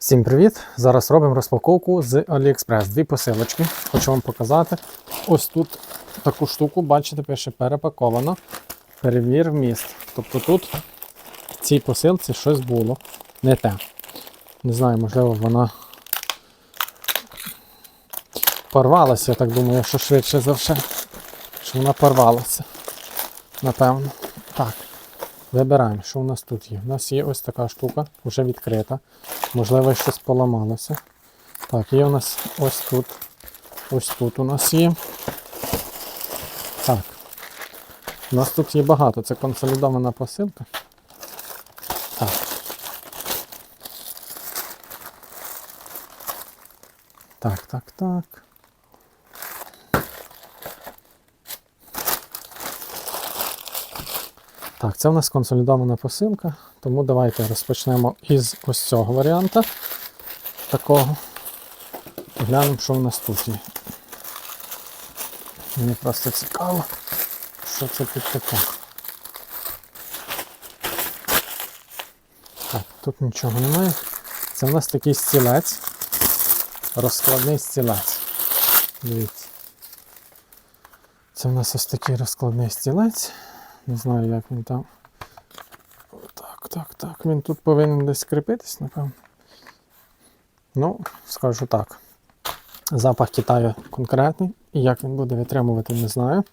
Всім привіт! Зараз робимо розпаковку з AliExpress. Дві посилочки. Хочу вам показати. Ось тут таку штуку, бачите, пише перепаковано. Перевір вміст. Тобто тут в цій посилці щось було не те. Не знаю, можливо, вона порвалася, я так думаю, що швидше за все, що вона порвалася. Напевно. Вибираємо, що у нас тут є. У нас є ось така штука, вже відкрита. Можливо, щось поламалося. Так, є у нас ось тут. Ось тут у нас є. Так. У нас тут є багато. Це консолідована посилка. Так. Так, так, так. Так, це в нас консолідована посилка, тому давайте розпочнемо із ось цього варіанта. Такого. Глянемо, що в нас тут є. Мені просто цікаво, що це тут таке. Так, тут нічого немає. Це в нас такий стілець. Розкладний стілець. Дивіться. Це в нас ось такий розкладний стілець. Не знаю, як він там. Так, так, так. Він тут повинен десь кріпитись, напевно. Ну, скажу так. Запах Китаю конкретний. І як він буде витримувати, не знаю.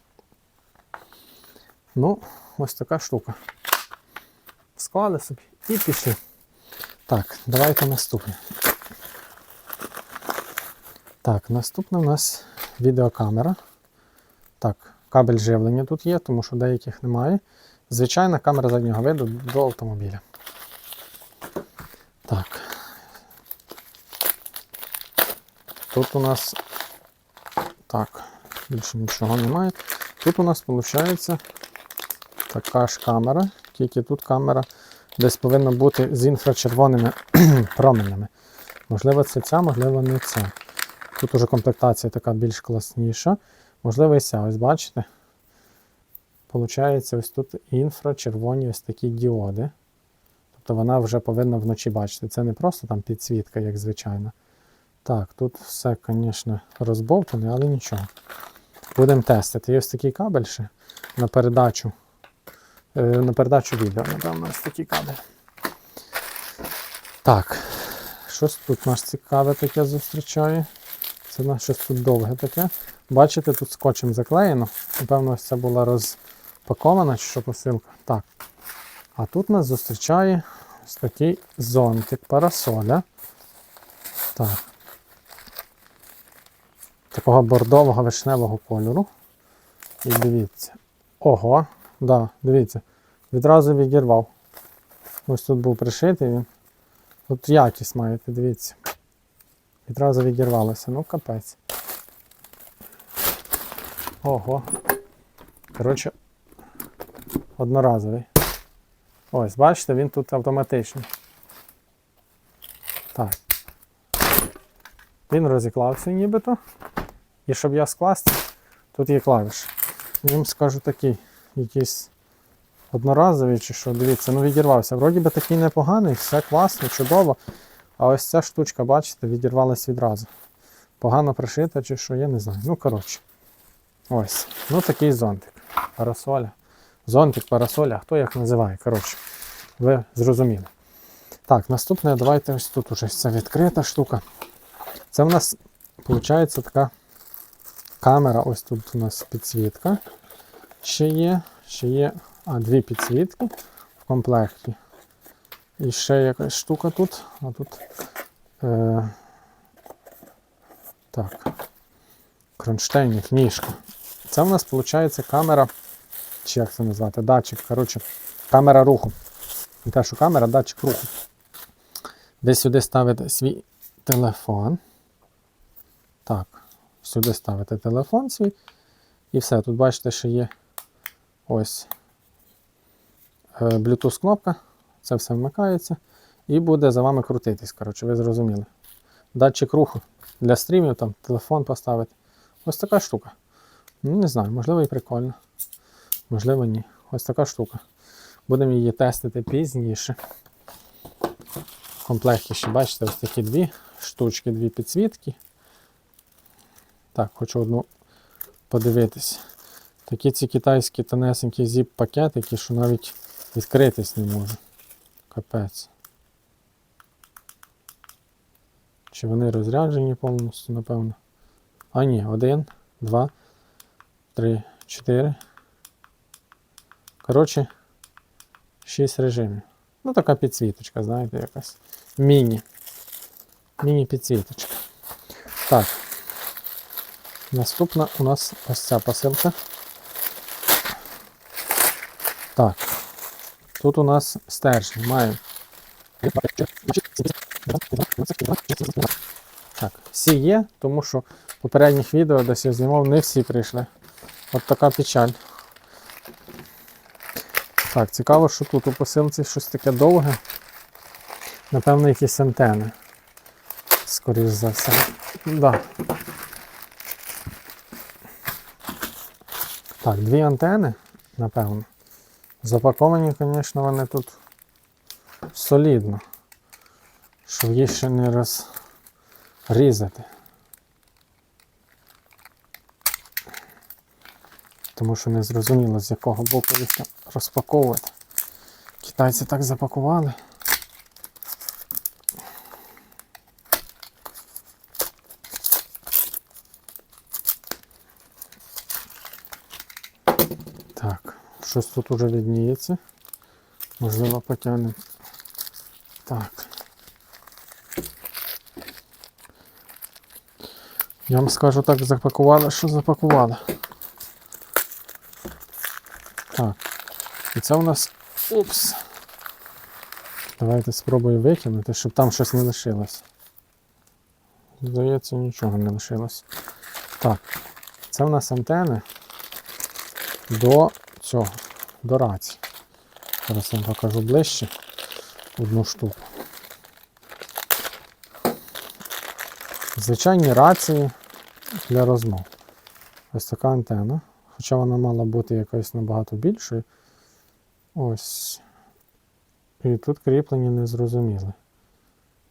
Ну, ось така штука. Склали собі і пішли. Так, давайте наступне. Так, наступна у нас відеокамера. Так, кабель живлення тут є, тому що деяких немає. Звичайна камера заднього виду до автомобіля. Так. Тут у нас. Так, більше нічого немає. Тут у нас виходить така ж камера, тільки тут камера десь повинна бути з інфрачервоними променями. Можливо, це ця, можливо, не ця. Тут уже комплектація така більш класніша. Можливо, і ця, ось бачите? Получається, ось тут інфрачервоні ось такі діоди. Тобто вона вже повинна вночі бачити. Це не просто там підсвітка, як звичайно. Так, тут все, звісно, розбовтане, але нічого. Будемо тестити. Є ось такий кабель ще на передачу. е, На передачу відео, напевно, ось такий кабель. Так, щось тут нас цікаве таке зустрічає. Це в нас щось тут довге таке. Бачите, тут скотчем заклеєно. Напевно, це була розпакована що посилка. Так. А тут нас зустрічає ось такий зонтик парасоля. Так. Такого бордового вишневого кольору. І дивіться. Ого, да, дивіться. Відразу відірвав. Ось тут був пришитий він. Тут якість маєте, дивіться. Відразу відірвалося. Ну, капець. Ого. Коротше, одноразовий. Ось, бачите, він тут автоматичний. Так. Він розіклався нібито. І щоб я скласти, тут є клавіші. Їм скажу такий якийсь одноразовий чи що, дивіться, ну відірвався. Вроді би такий непоганий, все класно, чудово. А ось ця штучка, бачите, відірвалась відразу. Погано пришита чи що, я не знаю. Ну, коротше. Ось. Ну такий зонтик. Парасоля. Зонтик, парасоля, хто як називає. Коротше, ви зрозуміли. Так, наступне, давайте ось тут уже це відкрита штука. Це в нас, виходить, така камера. Ось тут у нас підсвітка. Ще є. Ще є. А, дві підсвітки в комплекті. І ще якась штука тут. А тут. Е, так. Кронштейник, ніжка. Це в нас виходить камера, чи як це назвати, датчик. Коротше, камера руху. Не те, що камера, датчик руху. Десь сюди ставите свій телефон. Так, сюди ставите телефон свій. І все. Тут бачите, що є ось е, Bluetooth кнопка. Це все вмикається. І буде за вами крутитись. Коротше, ви зрозуміли. Датчик руху для стрімів, там телефон поставити. Ось така штука. Ну, не знаю, можливо і прикольно. Можливо, ні. Ось така штука. Будемо її тестити пізніше. В комплекті ще бачите, ось такі дві штучки, дві підсвітки. Так, хочу одну подивитись. Такі ці китайські тонесенькі зіп-пакетики, що навіть відкритись не можу. Капець. Чи вони розряджені повністю, напевно. А ні, один, два, три, чотири. Коротше, шість режимів. Ну, така підсвіточка, знаєте, якась. Міні. Міні-підсвіточка. Так. Наступна у нас ось ця посилка. Так. Тут у нас стержень. Маємо. Так, всі є, тому що в попередніх відео десь я знімав, не всі прийшли. От така печаль. Так, цікаво, що тут у посилці щось таке довге. Напевно, якісь антени. Скоріш за все. Да. Так, дві антени, напевно. Запаковані, звісно, вони тут солідно. Щоб їх ще не розрізати. Тому що не зрозуміло, з якого боку їх там розпаковувати. Китайці так запакували. Так, щось тут уже відніється. Можливо, потягнемо. Так. Я вам скажу так, запакували, що запакували. Так. І це у нас. Упс. Давайте спробую викинути, щоб там щось не лишилось. Здається, нічого не лишилось. Так. Це у нас антени до цього, до рації. Зараз вам покажу ближче одну штуку. Звичайні рації для розмов. Ось така антена. Хоча вона мала бути якоюсь набагато більшою. Ось. І тут кріплення не зрозуміли.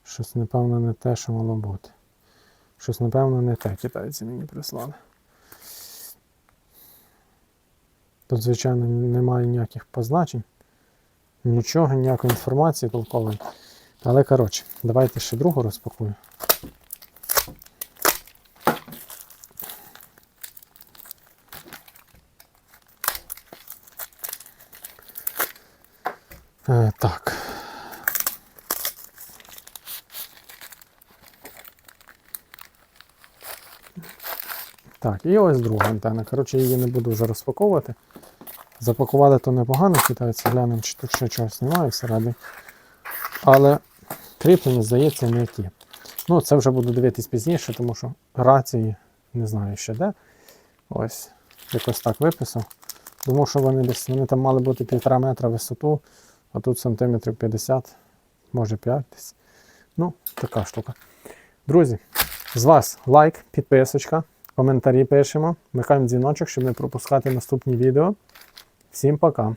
Щось, напевно, не те, що мало бути. Щось, напевно, не те китайці мені прислали. Тут, звичайно, немає ніяких позначень. Нічого, ніякої інформації толкової. Але коротше, давайте ще другу розпакую. Е, так. Так, і ось друга антенна. Коротше, її не буду вже розпаковувати. Запакували то непогано, китайці глянемо, чи тут ще чогось немає всередині. Але кріплення, здається, не ті. Ну, це вже буду дивитись пізніше, тому що рації не знаю ще де. Ось, якось так виписав. Думав, що вони десь вони там мали бути півтора метра висоту, а тут сантиметрів 50, може 5 десь. Ну, така штука. Друзі, з вас лайк, підписочка, коментарі пишемо, вмикаємо дзвіночок, щоб не пропускати наступні відео. Всім пока!